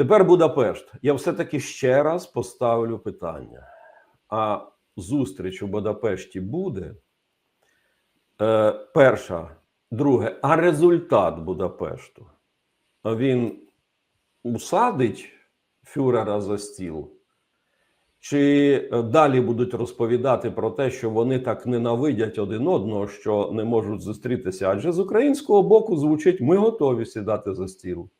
Тепер Будапешт. Я все-таки ще раз поставлю питання. А зустріч у Будапешті буде? Е, перша. Друге, а результат Будапешту? Він усадить фюрера за стіл? Чи е, далі будуть розповідати про те, що вони так ненавидять один одного, що не можуть зустрітися? Адже з українського боку звучить: ми готові сідати за стіл.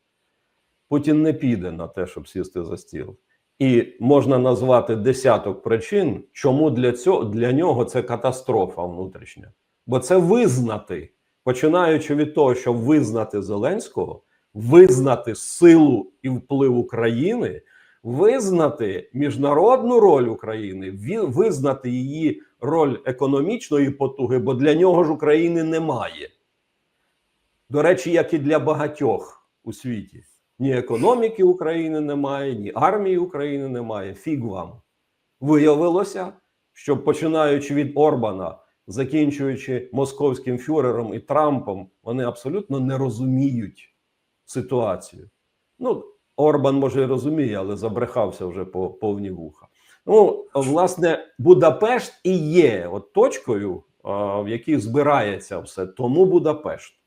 Путін не піде на те, щоб сісти за стіл. І можна назвати десяток причин, чому для цього для нього це катастрофа внутрішня. Бо це визнати, починаючи від того, щоб визнати Зеленського, визнати силу і вплив України, визнати міжнародну роль України, визнати її роль економічної потуги, бо для нього ж України немає. До речі, як і для багатьох у світі. Ні економіки України немає, ні армії України немає. Фіг вам. Виявилося, що починаючи від Орбана, закінчуючи московським фюрером і Трампом, вони абсолютно не розуміють ситуацію. Ну, Орбан може і розуміє, але забрехався вже по повні вуха. Ну, власне, Будапешт і є от точкою, в якій збирається все. Тому Будапешт.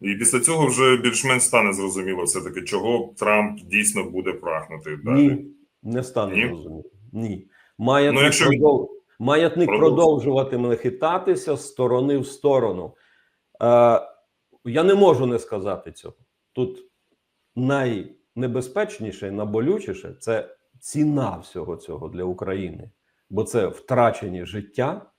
І після цього вже більш-менш стане зрозуміло, все-таки, чого Трамп дійсно буде прагнути далі. Ні, не стане Ні? зрозуміло. Ні. Маятник, Ну, якщо продов... Маятник Продовж- продовжуватиме хитатися з сторони в сторону. Е, я не можу не сказати цього. Тут найнебезпечніше і найболючіше це ціна всього цього для України, бо це втрачені життя,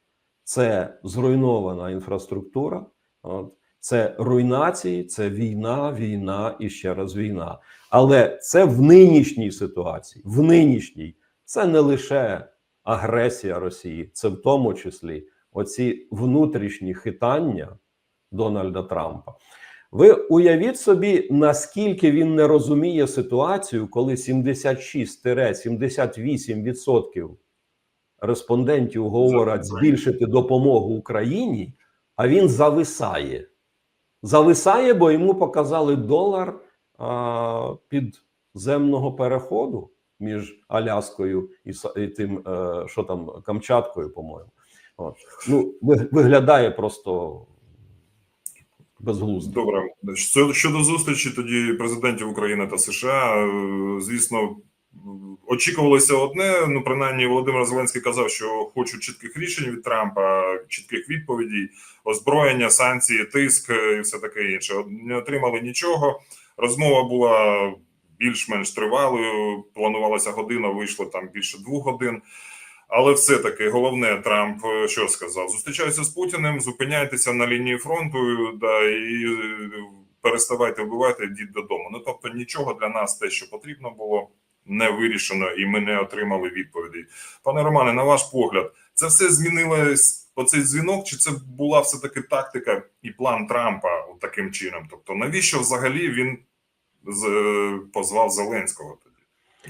це зруйнована інфраструктура, от, це руйнації, це війна, війна і ще раз війна. Але це в нинішній ситуації, в нинішній це не лише агресія Росії, це в тому числі оці внутрішні хитання Дональда Трампа. Ви уявіть собі, наскільки він не розуміє ситуацію, коли 76-78% респондентів говорять збільшити допомогу Україні, а він зависає. Зависає, бо йому показали долар а, підземного переходу між Аляскою і, і тим, е, що там Камчаткою, по-моєму. Ну, виглядає просто безглуздо. Добре, Що- щодо зустрічі тоді президентів України та США, е, звісно, очікувалося одне. Ну, принаймні, Володимир Зеленський казав, що хочу чітких рішень від Трампа, чітких відповідей, озброєння, санкції, тиск і все таке інше. Не отримали нічого. Розмова була більш-менш тривалою. Планувалася година, вийшло там більше двох годин. Але все-таки головне, Трамп е, що сказав? Зустрічаюся з Путіним, зупиняйтеся на лінії фронту, да, і е, переставайте вбивати, йдіть додому. Ну тобто, нічого для нас те, що потрібно було, не вирішено, і ми не отримали відповідей. Пане Романе, на ваш погляд, це все змінилось оцей дзвінок, чи це була все таки тактика і план Трампа таким чином? Тобто, навіщо взагалі він з, е, позвав Зеленського тоді?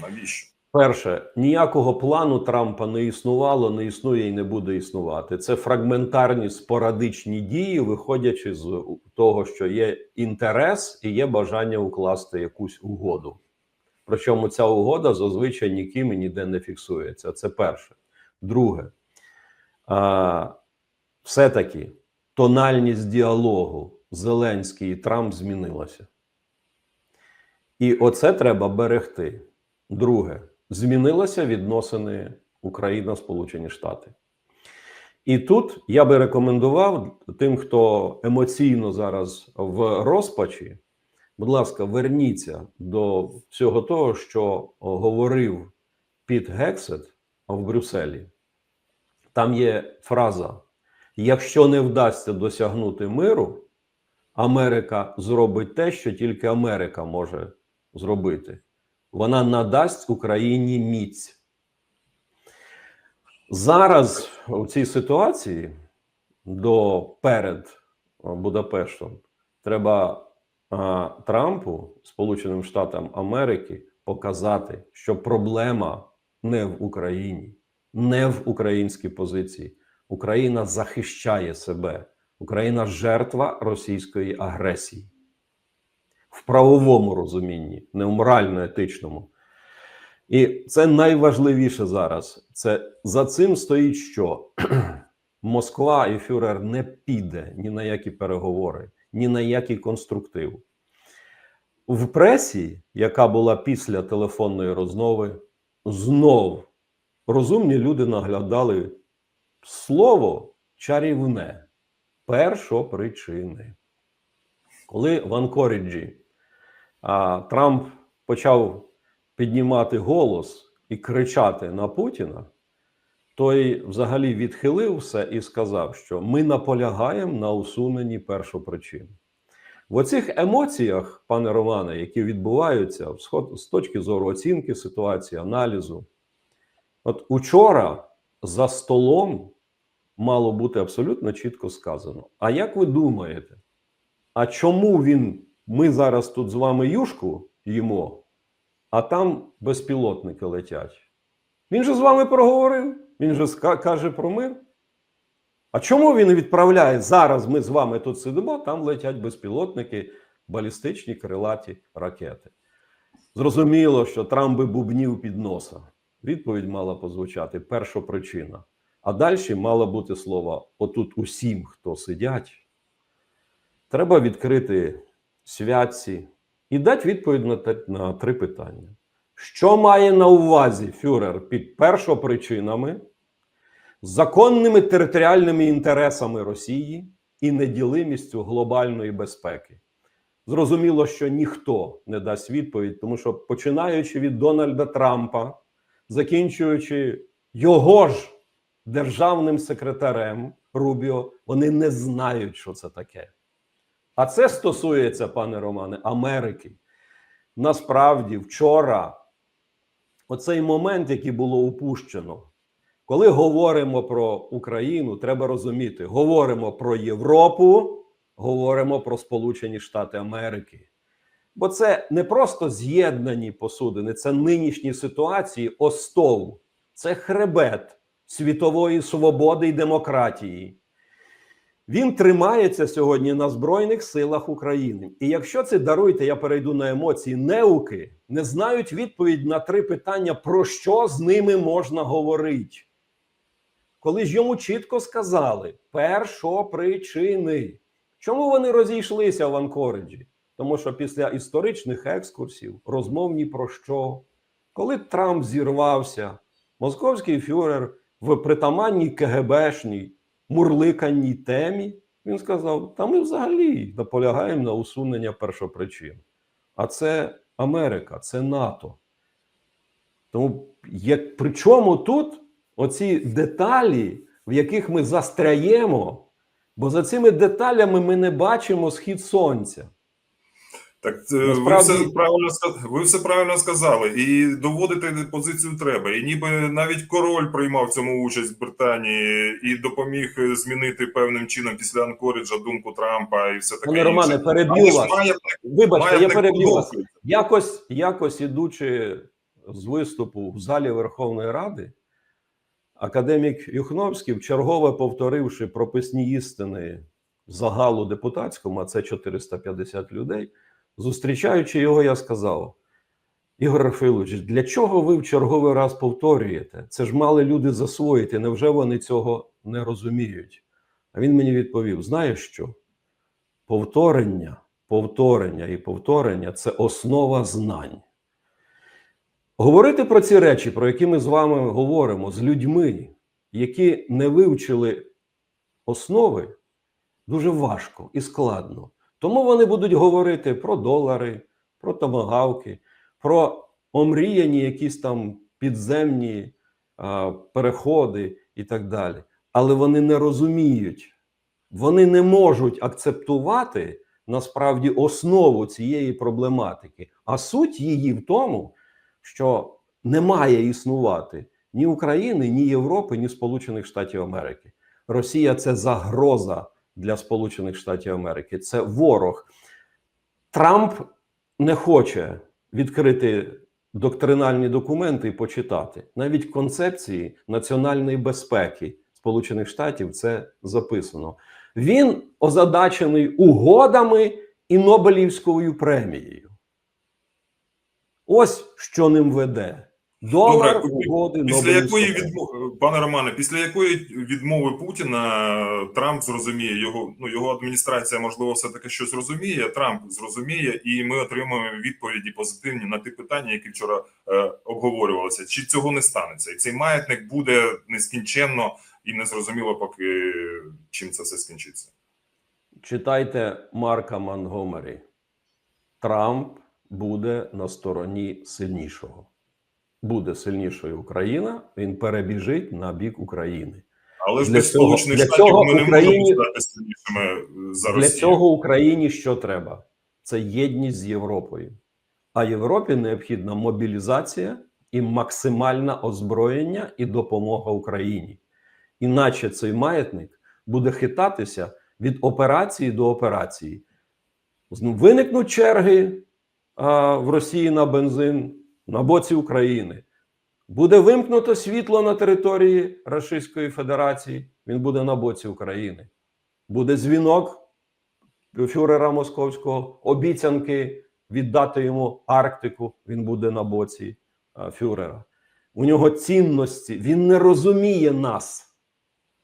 Навіщо? Перше, ніякого плану Трампа не існувало, не існує і не буде існувати. Це фрагментарні спорадичні дії, виходячи з того, що є інтерес і є бажання укласти якусь угоду. Причому ця угода зазвичай ніким і ніде не фіксується. Це перше. Друге, все-таки тональність діалогу Зеленський і Трамп змінилася. І оце треба берегти. Друге, змінилися відносини Україна-Сполучені Штати. І тут я би рекомендував тим, хто емоційно зараз в розпачі, будь ласка, верніться до всього того, що говорив Піт Гексет в Брюсселі. Там є фраза: якщо не вдасться досягнути миру, Америка зробить те, що тільки Америка може зробити. Вона надасть Україні міць. Зараз у цій ситуації до перед е, Будапештом треба Трампу, Сполученим Штатам Америки, показати, що проблема не в Україні, не в українській позиції. Україна захищає себе, Україна жертва російської агресії. в правовому розумінні, не в морально-етичному. І це найважливіше зараз. Це за цим стоїть що Москва і Фюрер не піде ні на які переговори, ні на який конструктив. В пресі, яка була після телефонної розмови, знов розумні люди наглядали слово чарівне першопричини. Коли в Анкоріджі а, Трамп почав піднімати голос і кричати на Путіна, той взагалі відхилив все і сказав, що ми наполягаємо на усуненні першопричин. В оцих емоціях, пане Романе, які відбуваються з точки зору оцінки ситуації, аналізу, от учора за столом мало бути абсолютно чітко сказано. А як ви думаєте, а чому він, ми зараз тут з вами юшку їмо, а там безпілотники летять? Він же з вами проговорив, він же каже про мир. А чому він відправляє зараз? Ми з вами тут сидимо, там летять безпілотники, балістичні крилаті ракети. Зрозуміло, що Трамп би бубнів під носа. Відповідь мала позвучати перша причина. А далі мало бути слово: отут усім, хто сидять, треба відкрити святці і дати відповідь на, на три питання. Що має на увазі Фюрер під першопричинами, законними територіальними інтересами Росії і неділимістю глобальної безпеки? Зрозуміло, що ніхто не дасть відповідь, тому що починаючи від Дональда Трампа, закінчуючи його ж державним секретарем Рубіо, вони не знають, що це таке. А це стосується, пане Романе, Америки. Насправді, вчора, оцей момент, який було упущено, коли говоримо про Україну, треба розуміти: говоримо про Європу, говоримо про Сполучені Штати Америки. Бо це не просто з'єднані посудини, це нинішні ситуації остов, це хребет світової свободи і демократії. Він тримається сьогодні на Збройних силах України. І якщо це даруйте, я перейду на емоції, неуки не знають відповідь на три питання, про що з ними можна говорити. Коли ж йому чітко сказали першопричини, чому вони розійшлися в Анкориджі? Тому що після історичних екскурсів розмов ні про що. Коли Трамп зірвався, московський фюрер в притаманній КГБшній мурликаній темі, він сказав: та ми взагалі наполягаємо на усунення першопричин. А це Америка, це НАТО. Тому як, причому тут оці деталі, в яких ми застряємо, бо за цими деталями ми не бачимо схід сонця. Так е, ви все правильно ви все правильно сказали, і доводити позицію треба. І ніби навіть король приймав в цьому участь в Британії і допоміг змінити певним чином після Анкориджа думку Трампа і все таке. Пане Романе, переб'ю вас. маятник- Вибачте, я переб'ю вас. Якось, якось ідучи з виступу в залі Верховної Ради, академік Юхновський, вчергове повторивши прописні істини загалу депутатському, а це 450 людей, зустрічаючи його, я сказав: Ігор Рафилович, для чого ви в черговий раз повторюєте? Це ж мали люди засвоїти. Невже вони цього не розуміють? А він мені відповів: знаєш що? Повторення, повторення і повторення це основа знань. Говорити про ці речі, про які ми з вами говоримо, з людьми, які не вивчили основи, дуже важко і складно. Тому вони будуть говорити про долари, про томагавки, про омріяні якісь там підземні а, переходи і так далі. Але вони не розуміють, вони не можуть акцептувати насправді основу цієї проблематики. А суть її в тому, що не має існувати ні України, ні Європи, ні Сполучених Штатів Америки. Росія це загроза для Сполучених Штатів Америки, це ворог. Трамп не хоче відкрити доктринальні документи і почитати. Навіть концепції національної безпеки Сполучених Штатів це записано. Він озадачений угодами і Нобелівською премією. Ось що ним веде. Долар Добре, угоди Після якої відмови, пане Романе, після якої відмови Путіна Трамп зрозуміє його, ну його адміністрація, можливо, все таки щось розуміє. Трамп зрозуміє, і ми отримаємо відповіді позитивні на ті питання, які вчора е, обговорювалися. Чи цього не станеться? І цей маятник буде нескінченно і незрозуміло, поки чим це все скінчиться. Читайте Марка Монгомері. Трамп буде на стороні сильнішого. Буде сильнішою Україна, він перебіжить на бік України. Але ж Для без цього- сполучених для штатів цього ми не Україні- можемо стати сильнішими за Для цього Україні що треба? Це єдність з Європою. А Європі необхідна мобілізація і максимальне озброєння і допомога Україні. Іначе цей маятник буде хитатися від операції до операції. Виникнуть черги в Росії на бензин на боці України. Буде вимкнуто світло на території Російської Федерації. Він буде на боці України. Буде дзвінок фюрера Московського, обіцянки віддати йому Арктику. Він буде на боці фюрера. У нього цінності. Він не розуміє нас.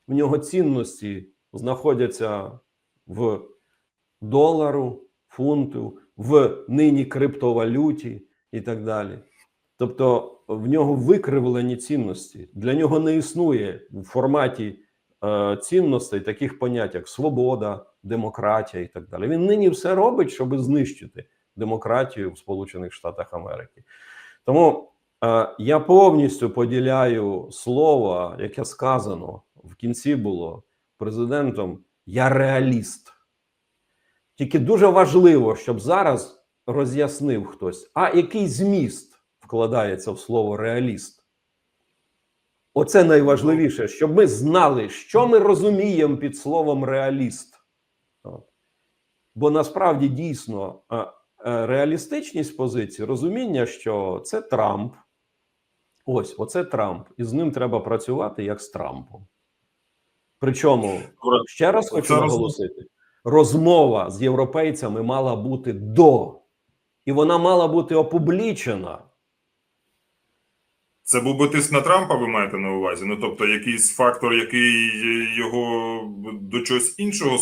У нього цінності знаходяться в долару, фунту, в нині криптовалюті і так далі. Тобто в нього викривлені цінності. Для нього не існує в форматі е, цінностей таких понять, як свобода, демократія і так далі. Він нині все робить, щоб знищити демократію в Сполучених Штатах Америки. Тому е, я повністю поділяю слово, яке сказано в кінці було президентом: я реаліст. Тільки дуже важливо, щоб зараз роз'яснив хтось, а який зміст вкладається в слово реаліст. Оце найважливіше, щоб ми знали, що ми розуміємо під словом реаліст. Бо насправді дійсно е, реалістичність позиції, розуміння, що це Трамп. Ось, оце Трамп, і з ним треба працювати як з Трампом. Причому ще раз хочу наголосити: розмова з європейцями мала бути до, і вона мала бути опублічена. Це був би тиск на Трампа, ви маєте на увазі? Ну тобто, якийсь фактор, який його до чогось іншого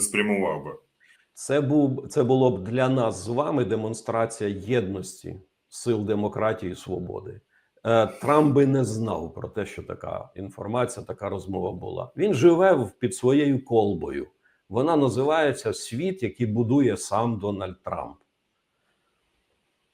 спрямував би. Це був це було б для нас з вами демонстрація єдності сил демократії і свободи. Е, Трамп би не знав про те, що така інформація, така розмова була. Він живе під своєю колбою. Вона називається Світ, який будує сам Дональд Трамп.